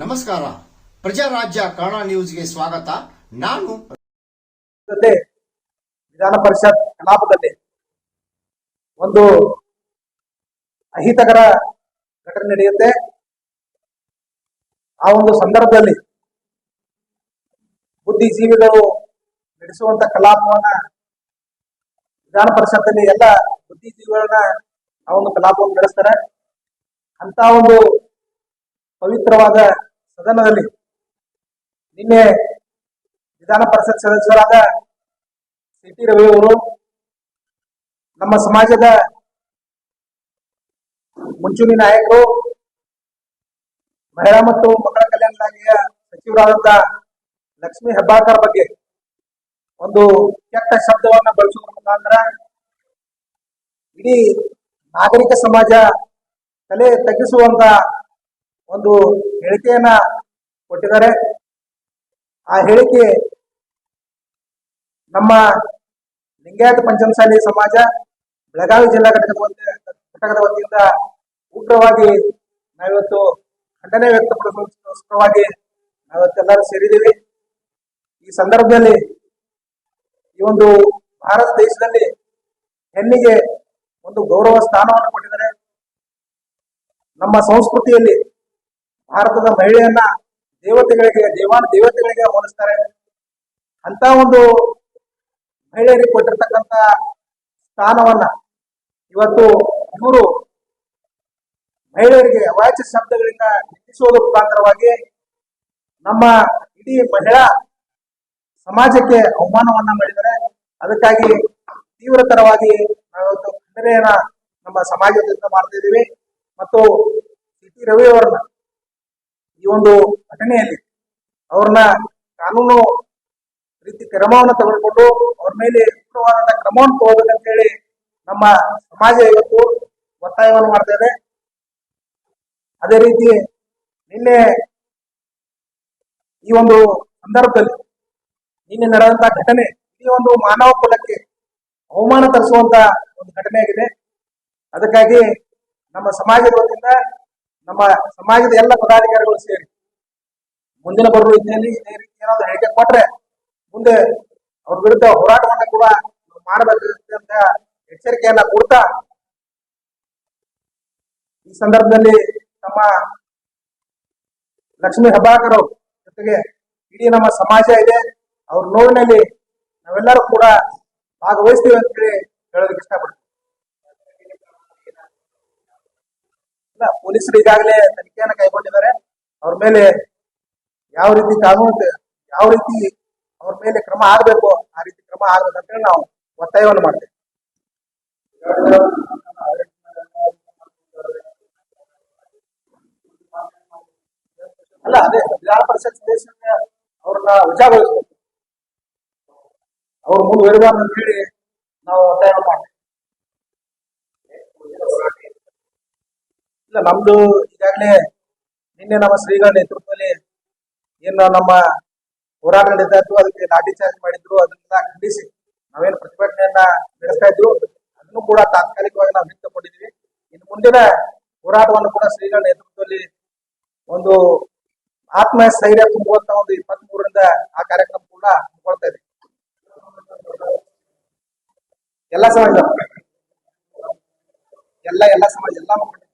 ನಮಸ್ಕಾರ. ಪ್ರಜಾರಾಜ್ಯ ಕನ್ನಡ ನ್ಯೂಸ್ಗೆ ಸ್ವಾಗತ. ನಾನು ವಿಧಾನ ಪರಿಷತ್ ಕಲಾಪದಲ್ಲಿ ಒಂದು ಅಹಿತಕರ ಘಟನೆ ನಡೆಯುತ್ತೆ. ಆ ಒಂದು ಸಂದರ್ಭದಲ್ಲಿ ಬುದ್ಧಿಜೀವಿಗಳು ನಡೆಸುವಂತ ಕಲಾಪವನ್ನ ವಿಧಾನ ಪರಿಷತ್ತಲ್ಲಿ ಎಲ್ಲ ಬುದ್ಧಿಜೀವಿಗಳನ್ನ ಆ ಒಂದು ಕಲಾಪವನ್ನು ನಡೆಸ್ತಾರೆ. ಅಂತ ಒಂದು ಪವಿತ್ರವಾದ ಸದನದಲ್ಲಿ ನಿನ್ನೆ ವಿಧಾನ ಪರಿಷತ್ ಸದಸ್ಯರಾದ ಸಿ ಟಿ ರವಿ ಅವರು ನಮ್ಮ ಸಮಾಜದ ಮುಂಚೂಣಿ ನಾಯಕರು, ಮಹಿಳಾ ಮತ್ತು ಮಕ್ಕಳ ಕಲ್ಯಾಣ ಇಲಾಖೆಯ ಸಚಿವರಾದಂತ ಲಕ್ಷ್ಮಿ ಹೆಬ್ಬಾಳ್ಕರ್ ಬಗ್ಗೆ ಒಂದು ಕೆಟ್ಟ ಶಬ್ದವನ್ನ ಬಳಸುವ ಮುಖಾಂತರ ಇಡೀ ನಾಗರಿಕ ಸಮಾಜ ತಲೆ ತಗ್ಗಿಸುವಂತ ಒಂದು ಹೇಳಿಕೆಯನ್ನ ಕೊಟ್ಟಿದ್ದಾರೆ. ಆ ಹೇಳಿಕೆ ನಮ್ಮ ಲಿಂಗಾಯತ ಪಂಚಮಸಾಲಿ ಸಮಾಜ, ಬೆಳಗಾವಿ ಜಿಲ್ಲಾ ಘಟಕದ ಘಟಕದ ವತಿಯಿಂದ ಉಗ್ರವಾಗಿ ನಾವಿವತ್ತು ಖಂಡನೆ ವ್ಯಕ್ತಪಡಿಸೋಸ್ಕರವಾಗಿ ನಾವಿವತ್ತೆಲ್ಲರೂ ಸೇರಿದ್ದೀವಿ. ಈ ಸಂದರ್ಭದಲ್ಲಿ ಈ ಒಂದು ಭಾರತ ದೇಶದಲ್ಲಿ ಹೆಣ್ಣಿಗೆ ಒಂದು ಗೌರವ ಸ್ಥಾನವನ್ನು ಕೊಟ್ಟಿದ್ದಾರೆ. ನಮ್ಮ ಸಂಸ್ಕೃತಿಯಲ್ಲಿ ಭಾರತದ ಮಹಿಳೆಯನ್ನ ದೇವತೆಗಳಿಗೆ, ದೇವಾನ ದೇವತೆಗಳಿಗೆ ಹೋಲಿಸ್ತಾರೆ. ಅಂತ ಒಂದು ಮಹಿಳೆಯರಿಗೆ ಕೊಟ್ಟಿರ್ತಕ್ಕಂತ ಸ್ಥಾನವನ್ನ ಇವತ್ತು ಇವರು ಮಹಿಳೆಯರಿಗೆ ಅವಾಚ್ಯ ಶಬ್ದಗಳಿಂದ ನಿಂದಿಸುವುದರ ಮುಖಾಂತರವಾಗಿ ನಮ್ಮ ಇಡೀ ಮಹಿಳಾ ಸಮಾಜಕ್ಕೆ ಅವಮಾನವನ್ನ ಮಾಡಿದ್ದಾರೆ. ಅದಕ್ಕಾಗಿ ತೀವ್ರತರವಾಗಿ ಖಂಡನೆಯನ್ನ ನಮ್ಮ ಸಮಾಜದಿಂದ ಮಾಡ್ತಾ ಇದ್ದೀವಿ. ಮತ್ತು ಸಿ ಟಿ ರವಿ ಅವರನ್ನ ಈ ಒಂದು ಘಟನೆಯಲ್ಲಿ ಅವ್ರನ್ನ ಕಾನೂನು ರೀತಿ ಕ್ರಮವನ್ನು ತಗೊಂಡ್ಕೊಂಡು ಅವ್ರ ಮೇಲೆ ಉಗ್ರವಾದಂತ ಕ್ರಮವನ್ನು ತಗೋಬೇಕಂತ ಹೇಳಿ ನಮ್ಮ ಸಮಾಜ ಇವತ್ತು ಒತ್ತಾಯವನ್ನು ಮಾಡ್ತಾ ಇದೆ. ಅದೇ ರೀತಿ ನಿನ್ನೆ ಈ ಒಂದು ಸಂದರ್ಭದಲ್ಲಿ ನಿನ್ನೆ ನಡೆದಂತಹ ಘಟನೆ ಈ ಒಂದು ಮಾನವ ಕುಲಕ್ಕೆ ಅವಮಾನ ತರಿಸುವಂತ ಒಂದು ಘಟನೆ ಆಗಿದೆ. ಅದಕ್ಕಾಗಿ ನಮ್ಮ ಸಮಾಜದ ವತಿಯಿಂದ, ನಮ್ಮ ಸಮಾಜದ ಎಲ್ಲ ಪದಾಧಿಕಾರಿಗಳು ಸೇರಿ ಮುಂದಿನ ಬರುವ ಹಿನ್ನೆಲೆಯಲ್ಲಿ ಇದೇ ರೀತಿ ಏನಾದ್ರು ಹೇಳಿಕೆ ಕೊಟ್ರೆ ಮುಂದೆ ಅವ್ರ ವಿರುದ್ಧ ಹೋರಾಟವನ್ನ ಕೂಡ ಮಾಡಬೇಕಂತ ಎಚ್ಚರಿಕೆಯನ್ನ ಕೊಡ್ತಾ ಈ ಸಂದರ್ಭದಲ್ಲಿ ನಮ್ಮ ಲಕ್ಷ್ಮೀ ಹೆಬ್ಬಾಳ್ಕರ್ ಅವ್ರ ಜೊತೆಗೆ ಇಡೀ ನಮ್ಮ ಸಮಾಜ ಇದೆ. ಅವ್ರ ನೋವಿನಲ್ಲಿ ನಾವೆಲ್ಲರೂ ಕೂಡ ಭಾಗವಹಿಸ್ತೀವಿ ಅಂತ ಹೇಳಿ ಹೇಳೋದಕ್ಕೆ ಇಷ್ಟಪಡ್ತೀವಿ ಇಲ್ಲ, ಪೊಲೀಸರು ಈಗಾಗಲೇ ತನಿಖೆಯನ್ನ ಕೈಗೊಂಡಿದ್ದಾರೆ. ಅವ್ರ ಮೇಲೆ ಯಾವ ರೀತಿ ಕಾನೂನು ಯಾವ ರೀತಿ ಅವ್ರ ಮೇಲೆ ಕ್ರಮ ಆಗಬೇಕು ಆ ರೀತಿ ಕ್ರಮ ಆಗ್ಬೇಕು ಅಂತ ಹೇಳಿ ನಾವು ಒತ್ತಾಯವನ್ನು ಮಾಡ್ತೇವೆ. ಅಲ್ಲ, ಅದೇ ವಿಧಾನ ಪರಿಷತ್ ಸದಸ್ಯರ ಅವ್ರನ್ನ ವಜಾಗೊಳಿಸ್ಬೇಕು. ಅವ್ರು ಮುಂದುವರಿಬಾರ್ದು ಅಂತ ಹೇಳಿ ನಾವು ಒತ್ತಾಯ ಮಾಡ್ತೀವಿ. ಇಲ್ಲ, ನಮ್ದು ಈಗಾಗಲೇ ನಿನ್ನೆ ನಮ್ಮ ಶ್ರೀಗಳ ನೇತೃತ್ವದಲ್ಲಿ ಏನು ನಮ್ಮ ಹೋರಾಟ ನಡೀತಾ ಅದಕ್ಕೆ ಲಾಠಿ ಚಾರ್ಜ್ ಮಾಡಿದ್ರು ಅದನ್ನ ಖಂಡಿಸಿ ನಾವೇನು ಪ್ರತಿಭಟನೆಯನ್ನ ನಡೆಸ್ತಾ ಇದ್ರು ಅದನ್ನು ಕೂಡ ತಾತ್ಕಾಲಿಕವಾಗಿ ನಾವು ನಿಂತುಕೊಂಡಿದ್ದೀವಿ. ಇನ್ನು ಮುಂದಿನ ಹೋರಾಟವನ್ನು ಕೂಡ ಶ್ರೀಗಳ ನೇತೃತ್ವದಲ್ಲಿ ಒಂದು ಆತ್ಮ ಸ್ಥೈರ್ಯ ತುಂಬುವಂತ ಒಂದು ಇಪ್ಪತ್ತ್ ಮೂರರಿಂದ ಆ ಕಾರ್ಯಕ್ರಮ ಕೂಡ ಹಮ್ಮಿಕೊಳ್ತಾ ಇದೆ ಎಲ್ಲ ಸಮಾಜ ಎಲ್ಲ ಎಲ್ಲ ಸಮಾಜ ಎಲ್ಲ ಮುಖಂಡರು